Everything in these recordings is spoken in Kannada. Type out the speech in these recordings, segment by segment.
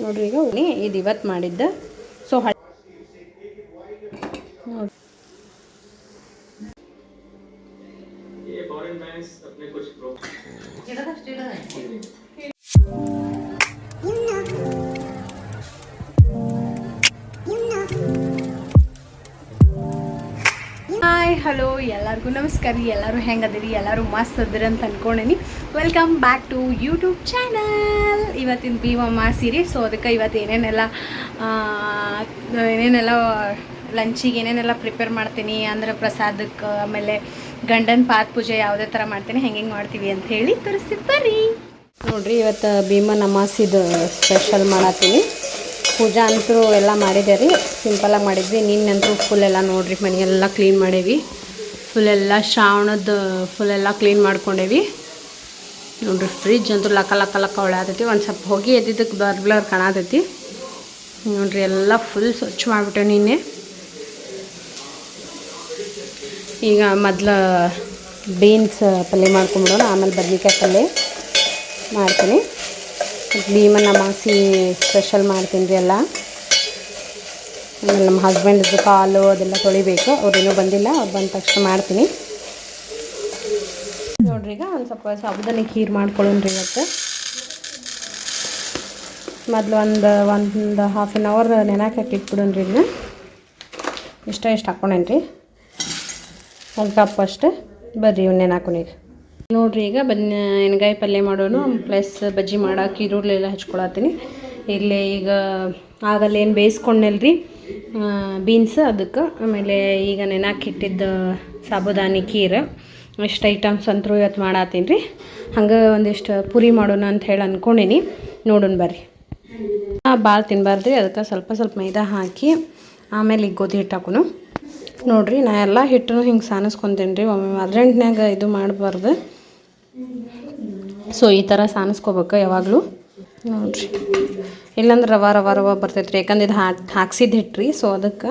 ನೋಡ್ರಿ ಈಗ ಉಳಿ ಇದು ಇವತ್ತು ಮಾಡಿದ್ದ. ಸೊ ಹಳೆ ಹಾಯ್ ಹಲೋ ಎಲ್ಲರಿಗೂ ನಮಸ್ಕಾರ. ರೀ ಎಲ್ಲರೂ ಹೆಂಗದಿರಿ? ಎಲ್ಲರೂ ಮಸ್ತ್ ಅದ್ರಿ ಅಂತ ಅನ್ಕೊಂಡೇನಿ. Welcome back to YouTube channel ಇವತ್ತಿನ ಭೀಮಮ್ಮ ಸೀರೆ ಸೊ ಅದಕ್ಕೆ ಇವತ್ತು ಏನೇನೆಲ್ಲ ಏನೇನೆಲ್ಲ ಲಂಚಿಗೆ ಏನೇನೆಲ್ಲ ಪ್ರಿಪೇರ್ ಮಾಡ್ತೀನಿ, ಅಂದರೆ ಪ್ರಸಾದಕ್ಕೆ ಆಮೇಲೆ ಗಂಡನ ಪಾದ ಪೂಜೆ ಯಾವುದೇ ಥರ ಮಾಡ್ತೀನಿ. ಹೆಂಗೆ ಮಾಡ್ತೀವಿ ಅಂತ ಹೇಳಿ ತೋರಿಸಿ ಬರ್ರಿ. ನೋಡ್ರಿ, ಇವತ್ತು ಭೀಮ ಅಮಾಸಿದು ಸ್ಪೆಷಲ್ ಮಾಡತ್ತೀನಿ. ಪೂಜಾ ಅಂತೂ ಎಲ್ಲ ಮಾಡಿದೆ ರೀ. ಸಿಂಪಲಾಗಿ ಮಾಡಿದ್ವಿ. ನಿನ್ನಂತರೂ ಫುಲ್ ಎಲ್ಲ ನೋಡಿರಿ, ಮನೆಯೆಲ್ಲ ಕ್ಲೀನ್ ಮಾಡೇವಿ. ಫುಲ್ ಎಲ್ಲ ಶ್ರಾವಣದ ಫುಲ್ ಎಲ್ಲ ಕ್ಲೀನ್ ಮಾಡ್ಕೊಂಡೇವಿ. ನೋಡ್ರಿ. ಫ್ರಿಜ್ ಅಂತೂ ಲಕ್ಕ ಲಕ್ಕ ಲಕ್ಕ ಹೊಳ್ಯಾತೈತಿ ಒಂದು ಸ್ವಲ್ಪ ಹೋಗಿ ಎದ್ದಿದ್ದಕ್ಕೆ ಬ್ಲರ್ ಬ್ಲರ್ ಕಾಣತೈತಿ. ನೋಡ್ರಿ ಎಲ್ಲ ಫುಲ್ ಸ್ವಚ್ಛ ಮಾಡಿಬಿಟ್ಟೆ ನಿನ್ನೆ. ಈಗ ಮೊದಲು ಬೀನ್ಸ್ ಪಲ್ಯ ಮಾಡ್ಕೊಂಬಿಡೋಣ, ಆಮೇಲೆ ಬದ್ನಿಕಾಯಿ ಪಲ್ಯ ಮಾಡ್ತೀನಿ. ಭೀಮನ್ನ ಮಾಸಿ ಸ್ಪೆಷಲ್ ಮಾಡ್ತೀನಿ ರೀ ಎಲ್ಲ. ಆಮೇಲೆ ನಮ್ಮ ಹಸ್ಬೆಂಡ್ದು ಕಾಲು ಅದೆಲ್ಲ ತೊಳಿಬೇಕು. ಅವ್ರೇನೂ ಬಂದಿಲ್ಲ, ಅವ್ರು ಬಂದ ತಕ್ಷಣ ಮಾಡ್ತೀನಿ. ಈಗ ಒಂದು ಸ್ವಲ್ಪ ಸಾಬುದಾನಿ ಖೀರ್ ಮಾಡ್ಕೊಳ್ಳೋಣ ರೀ ಇವತ್ತು. ಮೊದಲು ಒಂದು ಒಂದು ಹಾಫ್ ಆನ್ ಅವರ್ ನೆನಕ್ಕೆ ಹಾಕಿಟ್ಬಿಡೋಣ ರೀ ಇದನ್ನ ಇಷ್ಟ, ಇಷ್ಟು ಹಾಕ್ಕೊಂಡೇನು ರೀ ಒಂದು ಕಪ್ ಅಷ್ಟು. ಬರ್ರಿ ಇವ್ನ ನೆನಾಕೋನೀಗ ನೋಡ್ರಿ ಈಗ ಬನ್ನಿ ಎಣ್ಗಾಯಿ ಪಲ್ಯ ಮಾಡೋನು, ಪ್ಲಸ್ ಬಜ್ಜಿ ಮಾಡೋಕೆ ಈರುಳ್ಳಿ ಎಲ್ಲ ಹಚ್ಕೊಳತ್ತೀನಿ. ಇಲ್ಲಿ ಈಗ ಆಗಲ್ಲ ಏನು ಬೇಯಿಸ್ಕೊಂಡಲ್ರಿ ಬೀನ್ಸ್ ಅದಕ್ಕೆ. ಆಮೇಲೆ ಈಗ ನೆನಾಕಿಟ್ಟಿದ್ದ ಸಾಬುದಾನಿ ಖೀರ್. ಇಷ್ಟು ಐಟಮ್ಸ್ ಅಂತೂ ಇವತ್ತು ಮಾಡತ್ತೀನಿ ರೀ ಹಂಗೆ ಒಂದಿಷ್ಟು ಪುರಿ ಮಾಡೋಣ ಅಂತ ಹೇಳಿ ಅಂದ್ಕೊಂಡೀನಿ ನೋಡೋಣ ಬರ್ರಿ. ಭಾಳ ತಿನ್ನಬಾರ್ದು ರೀ ಅದಕ್ಕೆ ಸ್ವಲ್ಪ ಸ್ವಲ್ಪ ಮೈದಾ ಹಾಕಿ ಆಮೇಲೆ ಈಗ ಗೋಧಿ ಹಿಟ್ಟು ಹಾಕೋನು ನೋಡಿರಿ, ನಾ ಎಲ್ಲ ಹಿಟ್ಟನ್ನು ಹಿಂಗೆ ಸಾನಿಸ್ಕೊತೀನಿ ರೀ ಒಮ್ಮೆ ಅದ್ರೆಂಟ್ನಾಗ ಇದು ಮಾಡಬಾರ್ದು. ಸೊ ಈ ಥರ ಸಾನಿಸ್ಕೋಬೇಕು ಯಾವಾಗಲೂ? ನೋಡ್ರಿ. ಇಲ್ಲಾಂದ್ರೆ ರವ ರವ ರವ ಬರ್ತೈತೆ ರೀ ಯಾಕಂದ್ರೆ ಇದು ಹಾಕಿ ಹಾಕ್ಸಿದ್ದು ರೀ ಸೊ ಅದಕ್ಕೆ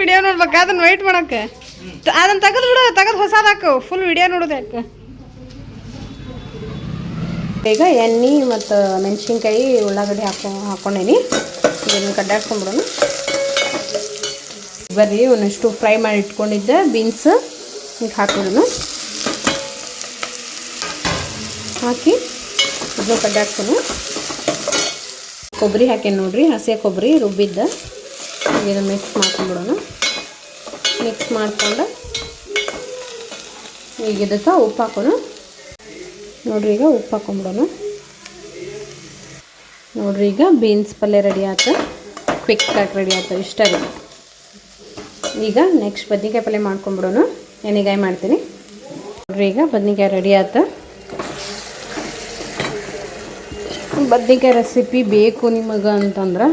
ವಿಡಿಯೋ ನೋಡ್ಬೇಕು, ಅದನ್ನ ವೈಟ್ ಮಾಡಕ್ಕೆ. ಅದನ್ನ ತೆಗೆದು ಬಿಡು, ತೆಗೆದು ಹೊಸದು ಹಾಕು. ಫುಲ್ ವಿಡಿಯೋ ನೋಡೋದು ಯಾಕೆ? ಈಗ ಎಣ್ಣೆ ಮತ್ತು ಮೆಣಸಿನ್ಕಾಯಿ ಉಳ್ಳಾಗಡ್ಡಿ ಹಾಕೊ ಹಾಕೊಂಡೇನಿ. ಇದನ್ನು ಕಡ್ಡಾಡ್ಕೊಂಬಿಡೋಣ ಬರ್ರಿ, ಒಂದಷ್ಟು ಫ್ರೈ ಮಾಡಿ ಇಟ್ಕೊಂಡಿದ್ದೆ ಬೀನ್ಸ್ ಈಗ ಹಾಕ್ಬಿಡೋಣ. ಹಾಕಿ ಇದು ಕಡ್ಡಾಡ್ಕೊಂಡು ಕೊಬ್ಬರಿ ಹಾಕೇನಿ ನೋಡಿರಿ ಹಸಿ ಕೊಬ್ಬರಿ ರುಬ್ಬಿದ್ದ. ಇದನ್ನು ಮಿಕ್ಸ್ ಮಾಡ್ಕೊಂಡ್ಬಿಡೋಣ ಮಿಕ್ಸ್ ಮಾಡ್ಕೊಂಡು ಈಗ ಇದಕ್ಕೆ ಉಪ್ಪು ಹಾಕೋಣ. ನೋಡ್ರಿ ಈಗ ಉಪ್ಪು ಹಾಕೊಂಡ್ಬಿಡೋಣ ನೋಡ್ರಿ ಈಗ ಬೀನ್ಸ್ ಪಲ್ಯ ರೆಡಿ ಆಯ್ತು ಕ್ವಿಕ್ ಆಗಿ ರೆಡಿ ಆಯ್ತು ಇಷ್ಟ ರೀ ಈಗ ನೆಕ್ಸ್ಟ್ ಬದ್ನಿಕಾಯಿ ಪಲ್ಯ ಮಾಡ್ಕೊಂಡ್ಬಿಡೋಣ ಎಣ್ಣೆಗಾಯಿ ಮಾಡ್ತೀನಿ. ನೋಡ್ರಿ ಈಗ ಬದ್ನಿಕಾಯಿ ರೆಡಿ ಆಯ್ತು ಬದ್ನಿಕಾಯಿ ರೆಸಿಪಿ ಬೇಕು ನಿಮಗೆ ಅಂತಂದ್ರೆ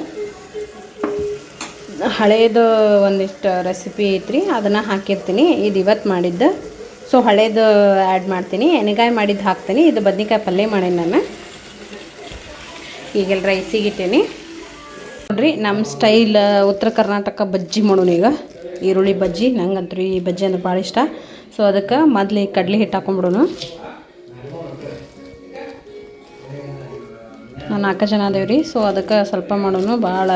ಹಳೇದು ಒಂದಿಷ್ಟು ರೆಸಿಪಿ ಐತ್ರಿ, ಅದನ್ನು ಹಾಕಿರ್ತೀನಿ. ಇದು ಇವತ್ತು ಮಾಡಿದ್ದು. ಸೊ ಹಳೇದು ಆ್ಯಡ್ ಮಾಡ್ತೀನಿ. ಎಣ್ಣೆಗಾಯಿ ಮಾಡಿದ್ದು ಹಾಕ್ತೀನಿ. ಇದು ಬದ್ನೆಕಾಯಿ ಪಲ್ಯ ಮಾಡೀನಿ ನಾನು. ಈಗೆಲ್ಲ ರೈಸಿಗೆ ಇಟ್ಟೀನಿ. ನೋಡ್ರಿ ನಮ್ಮ ಸ್ಟೈಲ್ ಉತ್ತರ ಕರ್ನಾಟಕ ಬಜ್ಜಿ ಮಾಡೋಣ ಈಗ. ಈರುಳ್ಳಿ ಬಜ್ಜಿ ನಂಗಂತೂ ಈ ಬಜ್ಜಿ ಅಂದ್ರೆ ಭಾಳ ಇಷ್ಟ. ಸೊ ಅದಕ್ಕೆ ಮೊದಲು ಕಡಲೆ ಹಿಟ್ಟು ಹಾಕೊಂಡ್ಬಿಡೋಣ ನಾನು ನಾಲ್ಕು ಜನ ಅದೇವ್ರಿ. ಸೊ ಅದಕ್ಕೆ ಸ್ವಲ್ಪ ಮಾಡೋನು. ಭಾಳ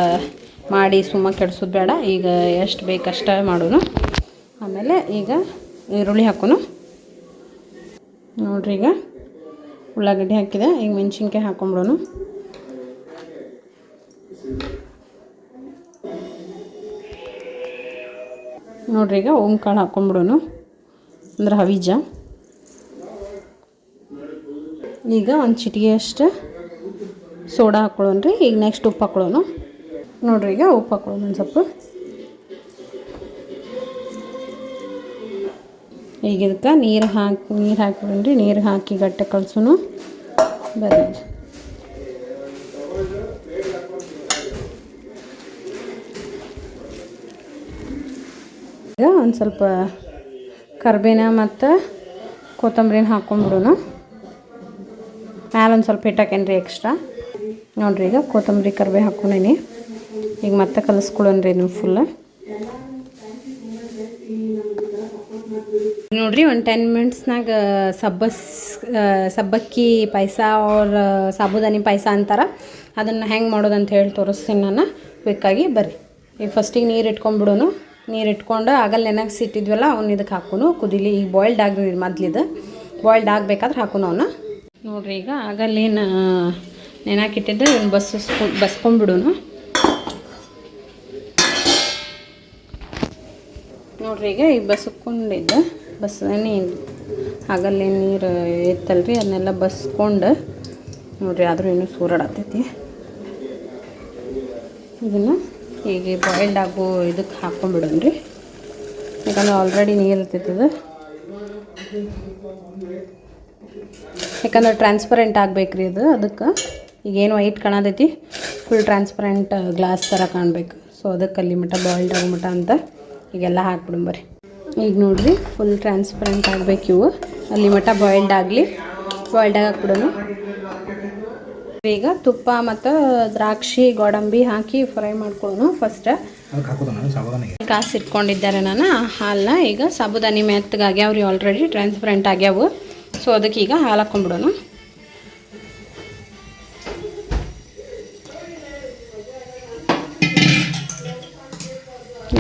ಮಾಡಿ ಸುಮ್ಮ ಕೆಡ್ಸೋದು ಬೇಡ. ಈಗ ಎಷ್ಟು ಬೇಕಷ್ಟ ಮಾಡೋನು. ಆಮೇಲೆ ಈಗ ಈರುಳ್ಳಿ ಹಾಕೋನು. ನೋಡ್ರಿ ಈಗ ಉಳ್ಳಾಗಡ್ಡಿ ಹಾಕಿದೆ. ಈಗ ಮೆಣಸಿನ್ಕಾಯಿ ಹಾಕೊಂಬಿಡೋನು. ನೋಡ್ರಿ ಈಗ ಕಾಳು ಹಾಕೊಂಬಿಡೋನು. ಅಂದ್ರೆ ಹವಿಜ. ಈಗ ಒಂದು ಚಿಟಿಗೆ ಅಷ್ಟು. ಸೋಡಾ ಹಾಕ್ಕೊಳ್ಳೋಣ ರೀ ಈಗ ನೆಕ್ಸ್ಟ್ ಉಪ್ಪು ಹಾಕ್ಕೊಳ್ಳೋಣ ನೋಡ್ರಿ ಈಗ ಉಪ್ಪು ಹಾಕೊಳ್ಳೋಣ ಒಂದು ಸ್ವಲ್ಪ. ಈಗ ಇದಕ್ಕೆ ನೀರು ಹಾಕಿ, ನೀರು ಹಾಕ್ಬಿಡೋಣ ರೀ ನೀರು ಹಾಕಿ ಗಟ್ಟೆ ಕಳ್ಸೋನು. ಬರ್ರಿ. ಈಗ ಒಂದು ಸ್ವಲ್ಪ ಕರ್ಬೇನ ಮತ್ತು ಕೊತ್ತಂಬರಿನ ಹಾಕ್ಕೊಂಡ್ಬಿಡೋಣ ಮ್ಯಾಲೊಂದು ಸ್ವಲ್ಪ ಹಿಟ್ಟಾಕೇನ್ರಿ ಎಕ್ಸ್ಟ್ರಾ ನೋಡ್ರಿ ಈಗ ಕೊತ್ತಂಬರಿ ಕರ್ಬೇ ಹಾಕ್ಕೊಂಡೀನಿ. ಈಗ ಮತ್ತೆ ಕಲಿಸ್ಕೊಳನ್ರಿ ನೀವು ಫುಲ್ ನೋಡ್ರಿ, ಒಂದು ಟೆನ್ ಮಿನಿಟ್ಸ್ನಾಗ ಸಬ್ಬಸ್ ಸಬ್ಬಕ್ಕಿ ಪಾಯಸ ಅವ್ರ ಸಾಬುದಾನಿ ಪಾಯಸ ಅಂತಾರೆ, ಅದನ್ನು ಹೆಂಗೆ ಮಾಡೋದು ಅಂತ ಹೇಳಿ ತೋರಿಸ್ತೀನಿ ನಾನು. ಕ್ವಿಕ್ಕಾಗಿ ಬರ್ರಿ. ಈಗ ಫಸ್ಟಿಗೆ ನೀರು ಇಟ್ಕೊಂಡ್ಬಿಡೋನು ನೀರು ಇಟ್ಕೊಂಡು ಆಗಲ್ಲಿ ನೆನಗೆ ಸಿಟ್ಟಿದ್ವಲ್ಲ, ಅವ್ನು ಇದಕ್ಕೆ ಹಾಕೋನು. ಕುದಿಲಿ, ಈಗ ಬಾಯ್ಲ್ಡ್ ಆಗ್ರಿ ಮೊದ್ಲಿದು ಬಾಯ್ಲ್ಡ್ ಆಗಬೇಕಾದ್ರೆ ಹಾಕೋನು ಅವನ್ನ ನೋಡ್ರಿ, ಈಗ ಆಗಲ್ಲೇನು ನೆನಾಕಿಟ್ಟಿದ್ದು ಇವ್ನ ಬಸ್ ಬಸ್ಕೊಂಡ್ಬಿಡೋನು ನೋಡ್ರಿ, ಈಗ ಬಸ್ಕೊಂಡಿದ್ದೆ ನೀರು, ಆಗಲ್ಲೇ ನೀರು ಇತ್ತಲ್ರಿ ಅದನ್ನೆಲ್ಲ ಬಸ್ಕೊಂಡು, ನೋಡ್ರಿ ಆದರೂ ಇನ್ನೂ ಸೂರಾಡತ್ತೈತಿ ಇದನ್ನು ಈಗ ಬಾಯ್ಲ್ಡ್ ಆಗೋ ಇದಕ್ಕೆ ಹಾಕ್ಕೊಂಬಿಡೋಣ್ರಿ ಯಾಕಂದ್ರೆ ಆಲ್ರೆಡಿ ನೀರು ಇರ್ತೈತದ. ಯಾಕಂದ್ರೆ ಟ್ರಾನ್ಸ್ಪರೆಂಟ್ ರೀ ಅದು ಅದಕ್ಕೆ. ಈಗೇನು ವೈಟ್ ಕಾಣತೈತಿ ಫುಲ್ ಟ್ರಾನ್ಸ್ಪರೆಂಟ್ ಗ್ಲಾಸ್ ಥರ ಕಾಣಬೇಕು. ಸೊ ಅದಕ್ಕೆ ಅಲ್ಲಿ ಮಟ್ಟ ಬಾಯ್ಲ್ಡ್ ಆಗೋ ಮಟ್ಟ ಅಂತ. ಈಗೆಲ್ಲ ಹಾಕ್ಬಿಡೋಣ ಬರ್ರಿ. ಈಗ ನೋಡ್ರಿ ಫುಲ್ ಟ್ರಾನ್ಸ್ಪರೆಂಟ್ ಆಗ್ಬೇಕು ಇವು. ಅಲ್ಲಿ ಮಟ್ಟ ಬಾಯ್ಲ್ಡ್ ಆಗಲಿ ಬಾಯ್ಲ್ಡ್ ಹಾಕ್ಬಿಡೋಣ. ಈಗ ತುಪ್ಪ ಮತ್ತು ದ್ರಾಕ್ಷಿ ಗೋಡಂಬಿ ಹಾಕಿ ಫ್ರೈ ಮಾಡ್ಕೊಳ್ಳೋನು ಫಸ್ಟ್ ಕಾಸು ಇಟ್ಕೊಂಡಿದ್ದಾರೆ ನಾನು ಆ ಹಾಲನ್ನ ಈಗ ಸಾಬುದಾನಿ ಮೆತ್ತಗಾಗ್ಯಾವ್ರಿ ಆಲ್ರೆಡಿ ಟ್ರಾನ್ಸ್ಪರೆಂಟ್ ಆಗ್ಯಾವು. ಸೊ ಅದಕ್ಕೆ ಈಗ ಹಾಲು ಹಾಕ್ಕೊಂಡ್ಬಿಡೋಣ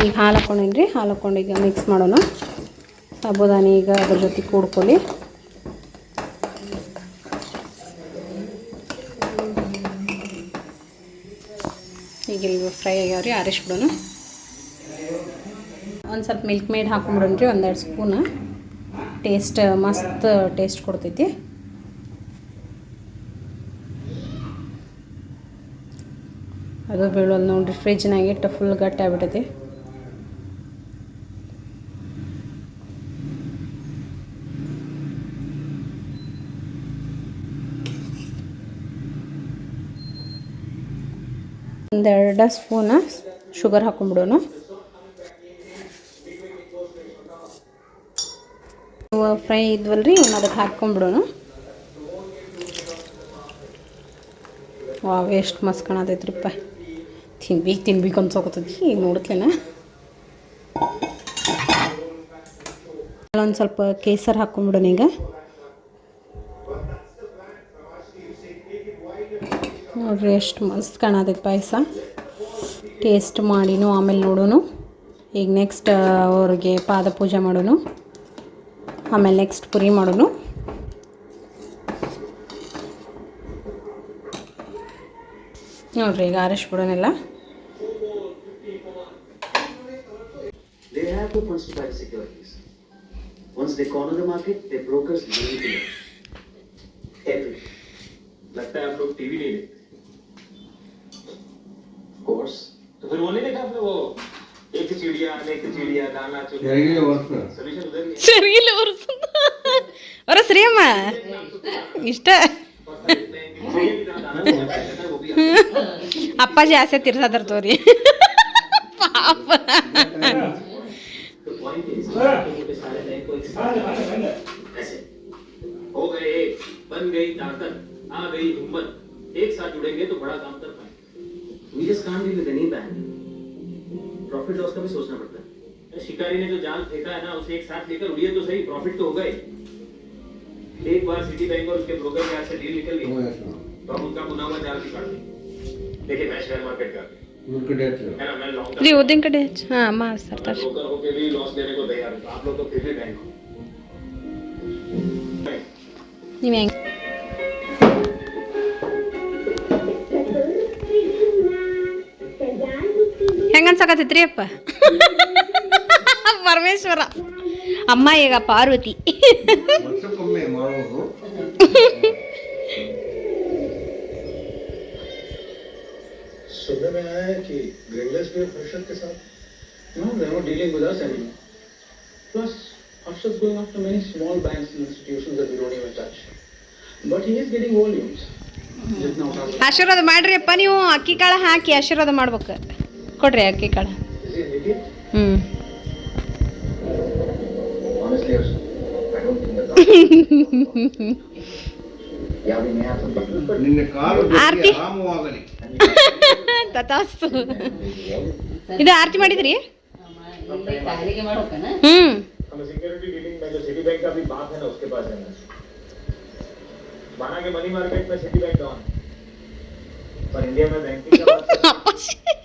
ಈಗ ಹಾಲು ಹಾಕ್ಕೊಂಡೇನ್ರಿ ಹಾಲು ಹಾಕ್ಕೊಂಡು ಈಗ ಮಿಕ್ಸ್ ಮಾಡೋಣ. ಸಾಬುದಾನಿ ಈಗ ಅದ್ರ ಜೊತೆ ಕೂಡ್ಕೊಳ್ಳಿ. ಈಗ ಇಲ್ಲಿ ಫ್ರೈ ಆಗ್ಯಾವ್ರಿ, ಆರಿಸ್ಬಿಡೋಣ. ಒಂದು ಸ್ವಲ್ಪ ಮಿಲ್ಕ್ ಮೇಡ್ ಹಾಕೊಂಡ್ಬಿಡೋಣ್ರಿ ಒಂದೆರಡು ಸ್ಪೂನ. ಟೇಸ್ಟ್ ಮಸ್ತ್ ಟೇಸ್ಟ್ ಕೊಡ್ತೈತಿ. ಅದು ಬೀಳೋದು ನೋಡಿರಿ ಫ್ರಿಜ್ನಾಗಿಟ್ಟು ಫುಲ್ ಗಟ್ಟಿ ಆಗ್ಬಿಟ್ಟೈತಿ ಒಂದೆರಡು ಸ್ಪೂನ ಶುಗರ್ ಹಾಕೊಂಡ್ಬಿಡೋಣ. ಫ್ರೈ ಇದ್ವಲ್ರಿ ಇವನ್ನ ಅದಕ್ಕೆ ಹಾಕ್ಕೊಂಡ್ಬಿಡೋಣ ವಾವ್, ಎಷ್ಟು ಮಸ್ತ್ ಕಾಣತೈತ್ರಿಪ್ಪ ತಿನ್ಬೇಕು ತಿನ್ಬೇಕು ಅನ್ಸೋಕತ್ತೈತಿ ಈಗ ನೋಡ್ತೇನೆ ಒಂದು ಸ್ವಲ್ಪ ಕೇಸರ್ ಹಾಕ್ಕೊಂಡ್ಬಿಡೋಣ ಈಗ. ನೋಡ್ರಿ, ಎಷ್ಟು ಮಸ್ತ್ ಕಾಣತೈತಿ ಪಾಯಸ. ಟೇಸ್ಟ್ ಮಾಡಿನೂ ಆಮೇಲೆ ನೋಡೋಣ ಈಗ ನೆಕ್ಸ್ಟ್ ಅವ್ರಿಗೆ ಪಾದ ಪೂಜೆ ಮಾಡೋಣ ಆಮೇಲೆ ನೆಕ್ಸ್ಟ್ ಪುರಿ ಮಾಡೋಣ ನೋಡ್ರಿ ಈಗ ಆರಿಸ್ಬಿಡೋನೆಲ್ಲ They have the funds to buy the securities. Once they corner the market, their brokers money to them. Everything. लगता है आप लोग टीवी नहीं देखते है ಸರಿಯಿಲ್ಲ ಅವರ ಶ್ರೀಯಮ್ಮ ಇಷ್ಟ चिड़िया की तरह दाना नहीं जाता है, वो भी ಅಪ್ಪಾಜಿ ಆಸೆ ತೀರ್ಸಾದ್ರ ತೋರಿ ಪಾಪ The point is, छोटे सारे बैंक को एक साथ ऐसे. हो गए एक बन गई ताकत आ गई हिम्मत एक साथ जुड़ेंगे तो बड़ा काम कर पाएंगे We just can't deal with any bank. profit loss का भी सोचना पड़ता है। शिकारी ने जो जाल फेंका है ना उसे एक साथ लेकर उड़िए तो सही प्रॉफिट तो होगा ही एक बार सिटी बैंक और उसके ब्रोकर के हाथ से डील निकल गई। तो हम उनका बुना हुआ जाल भी काट देखिए मैं शेयर मार्केट का। का डेट हाँ। माँ सर ब्रोकर भी लॉस लेने को तैयार आप लोग तो फिर भी बैंक नहीं बैंक ಅನ್ಸಕತ್ತೈತ್ರಿ ಅಪ್ಪ ಪರಮೇಶ್ವರ ಅಮ್ಮ ಈಗ ಪಾರ್ವತಿ ವರ್ಷಕ್ಕೊಮ್ಮೆ ಮಾಡೋದು सुनने में आया है कि ग्रेगलेस भी हर्षद के साथ No, they're not dealing with us anymore. Plus, Harshad's going after many small banks and institutions that we don't even touch. But he is getting volumes. जितना उठा ಆಶೀರ್ವಾದ ಮಾಡ್ರಿ ಅಪ್ಪ ನೀವು ಅಕ್ಕಿ ಕಾಳು ಹಾಕಿ ಆಶೀರ್ವಾದ ಮಾಡ್ಬೇಕು ಕೊಡ್ರಿಯಾಕೆ ಕಡ ಹ್ಮ್. ಆರ್ತಿ. ಇದು ಆರ್ತಿ ಮಾಡಿದ್ರಿ? ಹ್ಮ್. ಸಿಟಿ ಬ್ಯಾಂಕ್ ಅಲ್ಲಿ ಮಾತ್ ಬ್ಯಾಂಕ್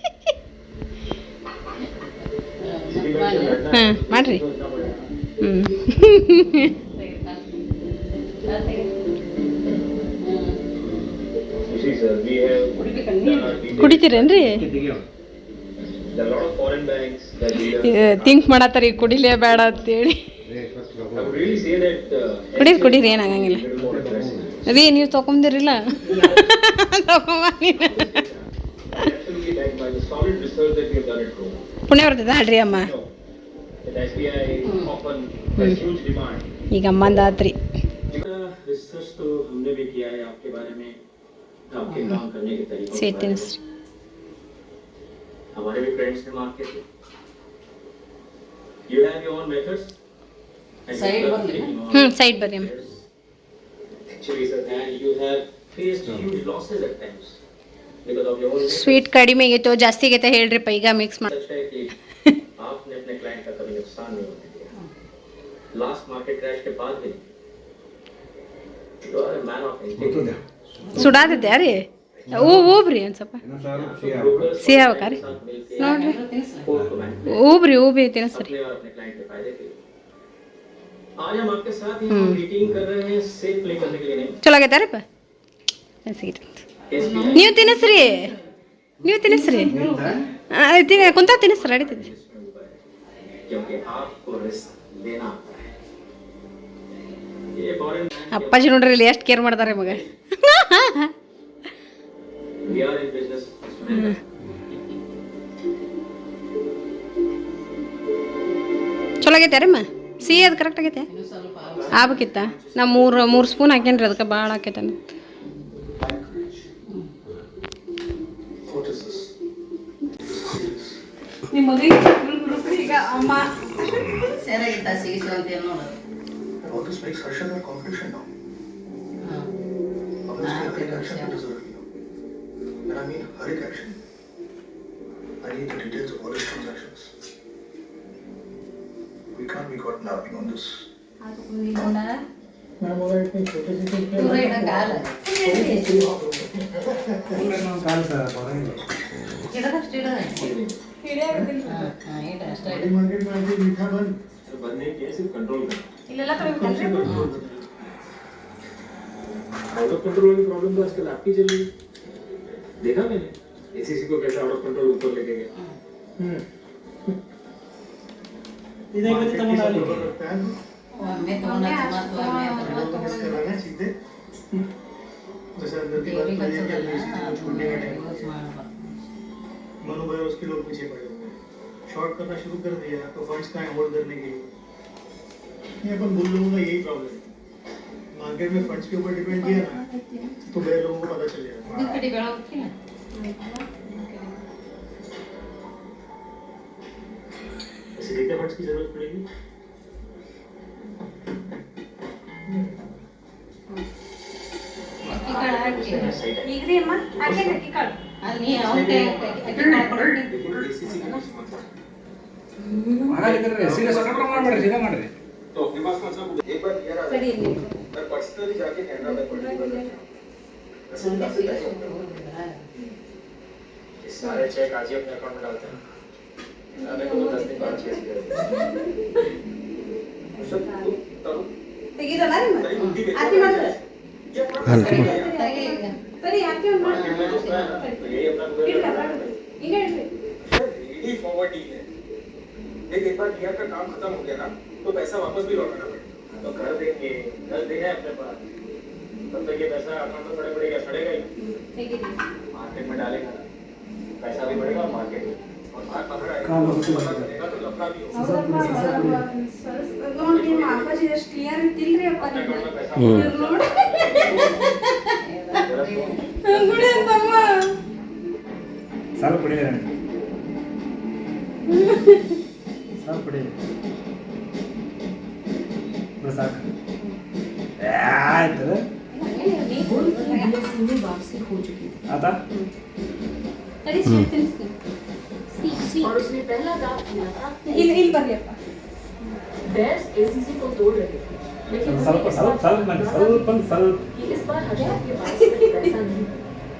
ಹಾಂ ಮಾಡಿರಿ ಹ್ಞೂ ಕುಡಿತೀರೇನ್ರಿ ತಿಂಕ್ ಮಾಡತ್ತಾರ ಈಗ ಕುಡಿಲೇ ಬೇಡ ಅಂತೇಳಿ ಕುಡೀರಿ ಕುಡೀರಿ ಏನಾಗಂಗಿಲ್ಲ ಅದೇ ನೀವು ತಗೊಂಡಿರಿಲ್ಲ ತಗೊಂಬ ನೀನು Absolutely backed by the solid research that we have done at Rome. ಪುಣ್ಯ ಬರ್ತದ ಅಲ್ರಿ ಅಮ್ಮ No, that SBI often has huge demand. ಈಗ ಅಮ್ಮಂದ ಆತ್ರಿ रिसर्च तो हमने भी किया है आपके बारे में आपके काम करने के तरीकों के ಸ್ವೀಟ್ बारे में। ತಿನ್ನಿಸ್ರಿ हमारे भी फ्रेंड्स ने मार्केट में you have your own methods and Side you are ಬರ್ಲಿ. taking on ಹ್ಞೂ ಸೈಡ್ ಬರ್ರಿ ಅಮ್ಮ shares. actually sir sweet ಕಡಿಮೆ ಆಗಿತ್ತು ಜಾಸ್ತಿ ಆಗೈತೆ ಹೇಳ್ರಿಪ್ಪ ಈಗ ಮಿಕ್ಸ್ ಮಾಡಿ ಸುಡಾದೈತೆ ರೀ ಹೂ ಹೂಬ್ರಿ ಒಂದು ಸ್ವಲ್ಪ ಸಿಹಿ ರೀ ನೋಡ್ರಿ ಹೂಬ್ರಿ ಹೂ ಬಿ ತಿನ್ನಿಸ್ರಿ ಚಲೋ ಆಗೈತಾರಿಪ್ಪ ಸಿಗಿತ್ತು ನೀವು ತಿನ್ನಿಸ್ರಿ. ನೀವು ತಿನ್ನಿಸ್ರಿ. ಕುಂತ ತಿನ್ನಿಸ್ರಿ ನಡೀತಿದ್ರಿ ಅಪ್ಪಾಜಿ ನೋಡ್ರಿ, ಇಲ್ಲಿ ಎಷ್ಟು ಕೇರ್ ಮಾಡ್ತಾರೆ ಮಗ ಚಲೋ ಆಗೈತೆ ರೀ ಸಿಹಿ ಅದು ಕರೆಕ್ಟ್ ಆಗೈತೆ? ಆಗ್ಬೇಕಿತ್ತ? ನಾ ಮೂರು ಮೂರು ಸ್ಪೂನ್ ಹಾಕೇನ್ರಿ ಅದಕ್ಕೆ ಭಾಳ ಹಾಕೈತೆ ನಿಮ್ಮ ಮಗಳಿಗೆ ಈಗ ಅಮ್ಮ ಸೇರಾಗಿತ್ತ ಸಿಗಿಸು ನೋಡು all this makes Harshad a competition now. ಹಾಂ Obviously, Harik action to deserve you. And I mean Harik action. I need the details of all his transactions. We can't be caught napping on this. ಇಡದಷ್ಟು ಇಡ बॉडी मार्केट में आके मीठा बन बनने के सिर्फ़ कंट्रोल कर इल्ला कभी कंट्रोल कर आउट ऑफ़ कंट्रोल वाली प्रॉब्लम तो आजकल आपकी चल रही देखा मैंने एसीसी को कैसे आउट ऑफ़ कंट्रोल ऊपर लेके गए हम्म इधर के तमन वाली और मैं तो ना तुम्हारा तो मैं तो करना सीधे जैसे अंदर की बात करिए कि छोड़ने का टाइम मनु भाई उसके लोग पीछे पड़े हुए हैं। शॉर्ट करना शुरू कर दिया तो फंड्स कहाँ होल्ड करने के लिए। ये अपन बोल लोगों का यही प्रॉब्लम है। मार्केट में फंड्स के ऊपर डिपेंड किया ना तो बड़े लोगों को पता चल जाएगा ऐसे देखते फंड्स की ज़रूरत पड़ेगी? ಹಾಕಿ ಈಗ ರೀ ಅಮ್ಮ ಹಾಕೇನ್ರಿ ಅಕ್ಕಿ ಕಾಳು ಅಲ್ಲಿ ನೀ ಅವ್ನ ಕೈ ಅಕ್ಕಿ ಕಾಳು ಕೊಡು ಹಾಗಾದ್ರೆ ಸೀರಿಯಸ್ ಮಾಡ್ರಿ ಸೀದಾ ಮಾಡ್ರಿ तो अपने पास कौन सा एक बार किया ಸರಿ ಇಲ್ಲಿ मैं पर्सनली जाके कैनरा बैंक वैसे काफी टाइम हो गया ये सारे चेक आज ही अपने अकाउंट में डालते हैं मैंने को तो दस दिन बाद चेक किया सब तुम तरुण ತೆಗಿದಲ್ಲ ರೀ तेरी बुद्धि में ಆರತಿ ಮಾಡಿದ್ರೆ ಹಾಗೆ ಈಗ ಸರಿ ಆರತಿ ಒಂದು मार्केट में घुसना है ना, तो यही अपना पूरा ಇಡ್ರಿ करना ಅಪ್ಪ. है। ಈಗ ಇಡ್ರಿ रेडी फॉरवर्ड डील है देख एक बार किया का काम खत्म हो गया ना तो पैसा वापस भी लौटाना पड़ेगा तो कर देंगे कर देंगे अपने पास तब तक ये पैसा अकाउंट में पड़े पड़ेगा सड़ेगा ही ತೆಗಿರಿ मार्केट में डालेगा ना पैसा भी बढ़ेगा और मार्केट में और बात पकड़ आएगा काम तो होगा। पता चलेगा तो लफड़ा भी होगा ಹೌದಪ್ಪ, ಸ್ವಲ್ಪ ನೋಡ್ರಿ ನಿಮ್ಮ ಅಪ್ಪಾಜಿ ಎಷ್ಟು ಕ್ಲಿಯರ್ ಇತ್ತಿಲ್ರಿ ಅಪ್ಪ अपने ನಿಮ್ದು. अकाउंट में पैसा ಇವ್ರ್ ನೋಡಿ సార్ పడేయాలండి సార్ పడేయాలి సాకు ಆಯ್ತು आता ಇಲ್ಲಿ ಬರ್ಲಿ ಅಪ್ಪ ಸ್ವಲ್ಪ ಸ್ವಲ್ಪ ಸ್ವಲ್ಪ ಸ್ವಲ್ಪ ಸ್ವಲ್ಪ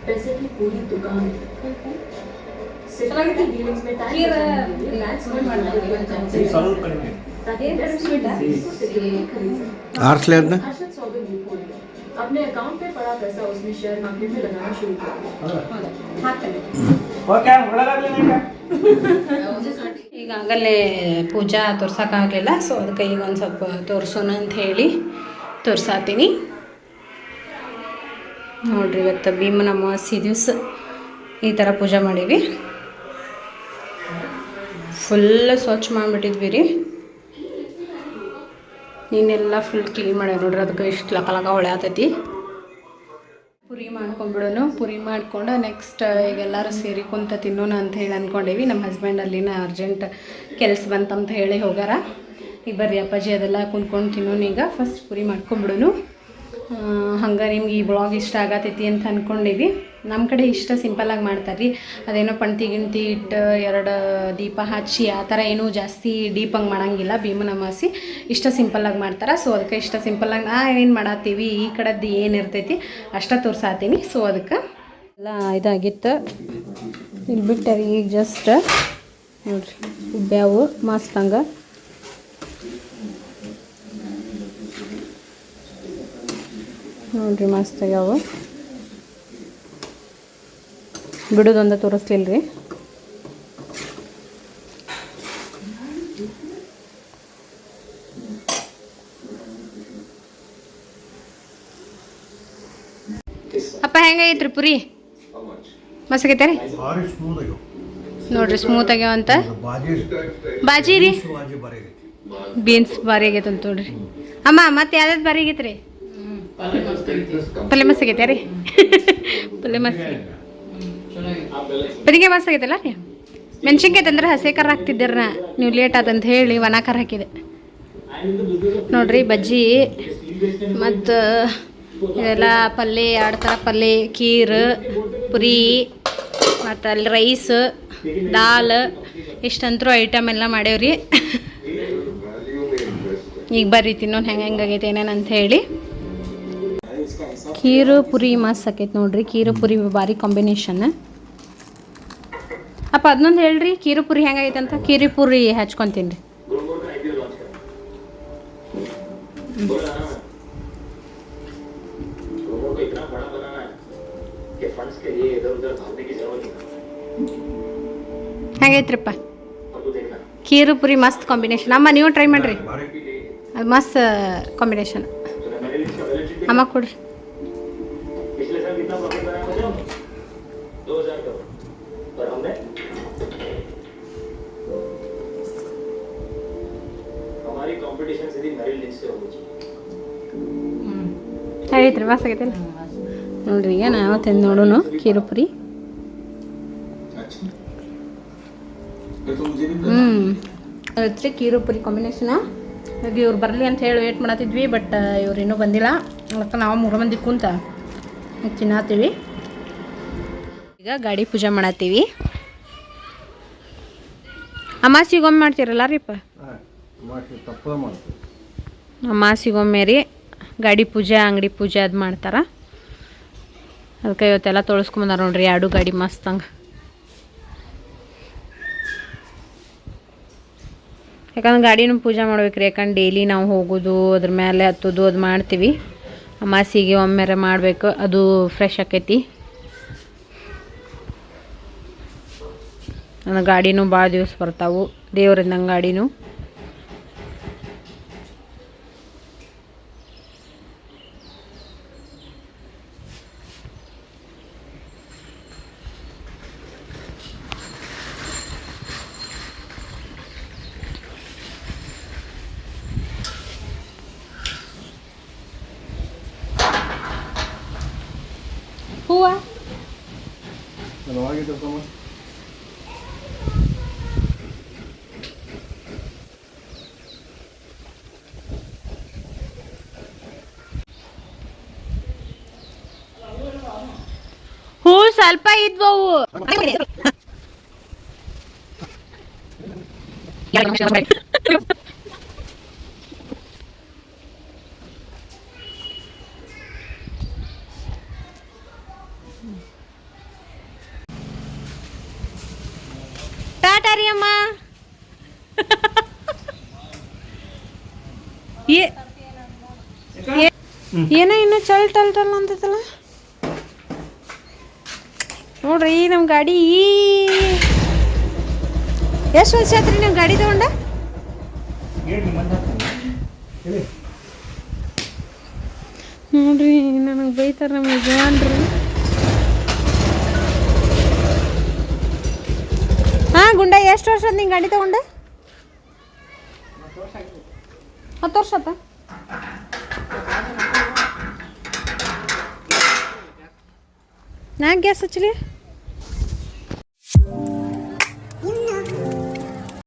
पैसे की पूरी दुकान है सिटी की डीलिंग्स में टाइम खीर, बचाने के लिए मैच में बढ़ा दिया ಸಿಹಿ ಸ್ವಲ್ಪ ಕಡಿಮೆ ताकि बेस्ट स्वीट है? को सिक्योरिटी खरीद सके ಆರಿಸ್ಲಿ ಅದನ್ನ हर्षद सौगन रिपोर्ट अपने अकाउंट में पड़ा पैसा उसने शेयर मार्केट में लगाना शुरू कर दिया ಹೌದಾ ಹಾಕ್ತೇನೆ ಓಕೆ ಒಳಗಾಗ್ಲಿ ನಿಂಗೆ ಈಗಾಗಲೇ ಪೂಜಾ ತೋರ್ಸೋಕ್ಕಾಗಲಿಲ್ಲ ಸೊ ಅದಕ್ಕೆ ಈಗ ಒಂದು ಸ್ವಲ್ಪ ತೋರಿಸೋಣ ಅಂತ ಹೇಳಿ ತೋರ್ಸಾತೀನಿ ನೋಡ್ರಿ ಇವತ್ತು ಭೀಮನ ಅಮಾವಾಸ್ಯ ದಿವಸ ಈ ಥರ ಪೂಜೆ ಮಾಡೀವಿ. ಫುಲ್ ಸ್ವಚ್ಛ ಮಾಡಿಬಿಟ್ಟಿದ್ವಿ ರೀ. ನೀನೆಲ್ಲ ಫುಲ್ ಕ್ಲೀನ್ ಮಾಡ್ಯಾವ ನೋಡ್ರಿ, ಅದಕ್ಕೆ ಇಷ್ಟು ಲಕ ಲಕ ಹೊಳೆ ಆತೈತಿ. ಪುರಿ ಮಾಡ್ಕೊಂಡ್ಬಿಡೋನು ಪುರಿ ಮಾಡ್ಕೊಂಡು ನೆಕ್ಸ್ಟ್ ಈಗ ಎಲ್ಲರೂ ಸೇರಿ ಕುಂತ ತಿನ್ನೋಣ ಅಂತ ಹೇಳಿ ಅಂದ್ಕೊಂಡೇವಿ ನಮ್ಮ ಹಸ್ಬೆಂಡ್ ಅಲ್ಲಿನ ಅರ್ಜೆಂಟ್ ಕೆಲಸ ಬಂತಂತ ಹೇಳಿ ಹೋಗಾರ ಈಗ ಬರ್ರಿ ಅಪ್ಪಾಜಿ, ಅದೆಲ್ಲ ಕುಂತ್ಕೊಂಡು ತಿನ್ನೋನು ಈಗ. ಫಸ್ಟ್ ಪುರಿ ಮಾಡ್ಕೊಂಬಿಡೋನು. ಹಂಗೆ ನಿಮ್ಗೆ ಈ ಬ್ಲಾಗ್ ಇಷ್ಟ ಆಗತೈತಿ ಅಂತ ಅಂದ್ಕೊಂಡೀವಿ ನಮ್ಮ ಕಡೆ ಇಷ್ಟ ಸಿಂಪಲ್ಲಾಗಿ ಮಾಡ್ತಾರೆ ರೀ ಅದೇನೋ ಪಣ್ತಿ ಗಿಣ್ತಿ ಇಟ್ಟು ಎರಡು ದೀಪ ಹಚ್ಚಿ ಆ ಥರ ಏನೂ ಜಾಸ್ತಿ ಡೀಪಂಗೆ ಮಾಡಂಗಿಲ್ಲ. ಭೀಮನ ಅಮಾಸಿ ಇಷ್ಟ ಸಿಂಪಲ್ಲಾಗಿ ಮಾಡ್ತಾರೆ. ಸೊ ಅದಕ್ಕೆ ಇಷ್ಟ ಸಿಂಪಲ್ಲಾಗಿ ನಾ ಏನು ಮಾಡತ್ತೀವಿ ಈ ಕಡೆದ್ದು ಏನು ಇರ್ತೈತಿ? ಅಷ್ಟ ತೋರ್ಸಾತೀನಿ. ಸೊ ಅದಕ್ಕೆ ಎಲ್ಲ ಇದಾಗಿತ್ತು. ಇಲ್ಲಿ ಬಿಟ್ಟರೆ ಈಗ ಜಸ್ಟ್ ನೋಡ್ರಿ ಉಬ್ಬ್ಯಾವು ಮಸ್ತ್ ಹಂಗೆ ನೋಡ್ರಿ ಮಸ್ತ್ ಆಗ್ಯಾವ. ಬಿಡೋದೊಂದ ತೋರಿಸ್ಲಿಲ್ಲ ರೀ ಅಪ್ಪ ಹೆಂಗೈತ್ರಿ ಪುರಿ? ಮಸ್ತ್ ರೀ ನೋಡ್ರಿ ಸ್ಮೂತ್ ಆಗ್ಯಾವ ಅಂತ. ಬಾಜಿ ರೀ. ಬೀನ್ಸ್ ಭಾರಿ ಆಗೈತೆ. ಅಂತ ನೋಡ್ರಿ. ಅಮ್ಮ ಮತ್ತೆ ಯಾವ್ದು ಬಾರಿ ಆಗೈತೆ ರೀ ಪಲ್ಯ ಮಸ್ತ್ ಆಗೈತೆ ರೀ ಪಲ್ಯ ಮಸ್ತ್ ಬದಿಗೆ ಮಸ್ತ್ ಆಗೈತಲ್ಲ ರೀ? ಮೆಣಸಿನ್ಕಾಯಿ ತಂದ್ರೆ ಹಸಿ ಖಾರ ಹಾಕ್ತಿದ್ದೀರ ನಾ. ನೀವು ಲೇಟ್ ಆದಂತ ಹೇಳಿ ಒಣ ಖಾರ ಹಾಕಿದೆ. ನೋಡ್ರಿ ಬಜ್ಜಿ ಮತ್ತು ಇದೆಲ್ಲ ಪಲ್ಯ ಎರಡು ಥರ ಪಲ್ಯ ಖೀರ್ ಪುರಿ ಮತ್ತು ಅಲ್ಲಿ ರೈಸ್ ದಾಲ್ ಇಷ್ಟಂತರೂ ಐಟಮ್ ಎಲ್ಲ ಮಾಡೇವ್ರಿ ಈಗ ಬರ್ರಿ ತಿನ್ನೋನ್ ಹೆಂಗೆ ಹೆಂಗಾಗೈತೆ ಏನೇನು ಅಂತ ಹೇಳಿ. ಕೀರು ಪುರಿ ಮಸ್ತ್ ಆಕೈತೆ ನೋಡ್ರಿ. ಕೀರು ಪುರಿ ಭಾರಿ ಕಾಂಬಿನೇಷನ್ ಅಪ್ಪ ಅದನ್ನೊಂದು ಹೇಳ್ರಿ. ಕೀರು ಪುರಿ ಹೆಂಗಾಗೈತೆ ಅಂತ. ಕೀರಿ ಪುರಿ ಹಚ್ಕೊತೀನಿ ರೀ. ಹೆಂಗೈತ್ರಿಪ್ಪ? ಕೀರು ಪುರಿ ಮಸ್ತ್ ಕಾಂಬಿನೇಷನ್ ಅಮ್ಮ ನೀವು ಟ್ರೈ ಮಾಡಿರಿ. ಅದು ಮಸ್ತ್ ಕಾಂಬಿನೇಷನ್ ಅಮ್ಮ ಕೊಡ್ರಿ. ಮಸ್ತ್ ಆಗೈತಲ್ಲ ನೋಡ್ರಿ ಈಗ ನಾವು ತಿಂದು ನೋಡೋಣ ಕೀರುಪುರಿ ಹ್ಞೂ ಕೀರುಪುರಿ ಕಾಂಬಿನೇಷನ ಹಾಗೆ ಇವ್ರು ಬರಲಿ ಅಂತ ಹೇಳಿ ವೇಟ್ ಮಾಡತ್ತಿದ್ವಿ ಬಟ್ ಇವ್ರು ಇನ್ನೂ ಬಂದಿಲ್ಲ. ಅದಕ್ಕೆ ನಾವು ಮೂರು ಮಂದಿ ಕುಂತ ತಿನ್ನತ್ತೀವಿ ಈಗ ಗಾಡಿ ಪೂಜೆ ಮಾಡತ್ತೀವಿ ಅಮಾಸಿಗೊಮ್ಮೆ ಮಾಡ್ತೀರಲ್ಲ ಮಾಡ್ತೀವಿ. ಅಮಾಸಿಗೊಮ್ಮೆ ರೀ. ಗಾಡಿ ಪೂಜೆ, ಅಂಗಡಿ ಪೂಜೆ ಅದು ಮಾಡ್ತಾರೆ. ಅದಕ್ಕೆ ಇವತ್ತೆಲ್ಲ ತೊಳಸ್ಕೊಂಬಂದಾರ ನೋಡ್ರಿ, ಎರಡು ಗಾಡಿ ಮಸ್ತ್ ಯಾಕಂದ್ರೆ ಗಾಡಿನೂ ಪೂಜೆ ಮಾಡ್ಬೇಕ್ರಿ, ಯಾಕಂದ್ರೆ ಡೈಲಿ ನಾವು ಹೋಗೋದು, ಅದ್ರ ಮೇಲೆ ಹತ್ತೋದು, ಅದು ಮಾಡ್ತೀವಿ. ಅಮಾಸಿಗೆ ಒಮ್ಮೆರೆ ಮಾಡಬೇಕು, ಅದು ಫ್ರೆಶ್ ಆಕೈತಿ. ಗಾಡಿನೂ ಭಾಳ ದಿವಸ ಬರ್ತಾವು ದೇವ್ರಿಂದ ಗಾಡಿನೂ. ನಾನು ಹೋಗಿದ್ದೆ ತಮ್ಮ ಹೂ ಸ್ವಲ್ಪ ಇದ್ವವು ಟಾಟಾ ರೀ ಅಮ್ಮ ಏ- ಏ- ಏನೋ ಇನ್ನೂ ಚಲ್ ಟಲ್ ಟಲ್ ಅಂತೈತಲ್ಲ ನೋಡ್ರಿ ನಮ್ಮ ಗಾಡಿ ಎಷ್ಟು ವರ್ಷ ಆತ್ರಿ ನಮ್ಮ ಗಾಡಿ ತಗೊಂಡ? ನೋಡ್ರಿ ನನಗೆ ಬೈತಾರ ನಮ್ಮ ಯಜಮಾನ್ರಿ. ಹಾಂ ಗುಂಡ ಎಷ್ಟು ವರ್ಷ ನೀನು ಗಾಡಿ ತಗೊಂಡೆ? ಹತ್ತು ವರ್ಷ ಆತ? ना गैस चलिए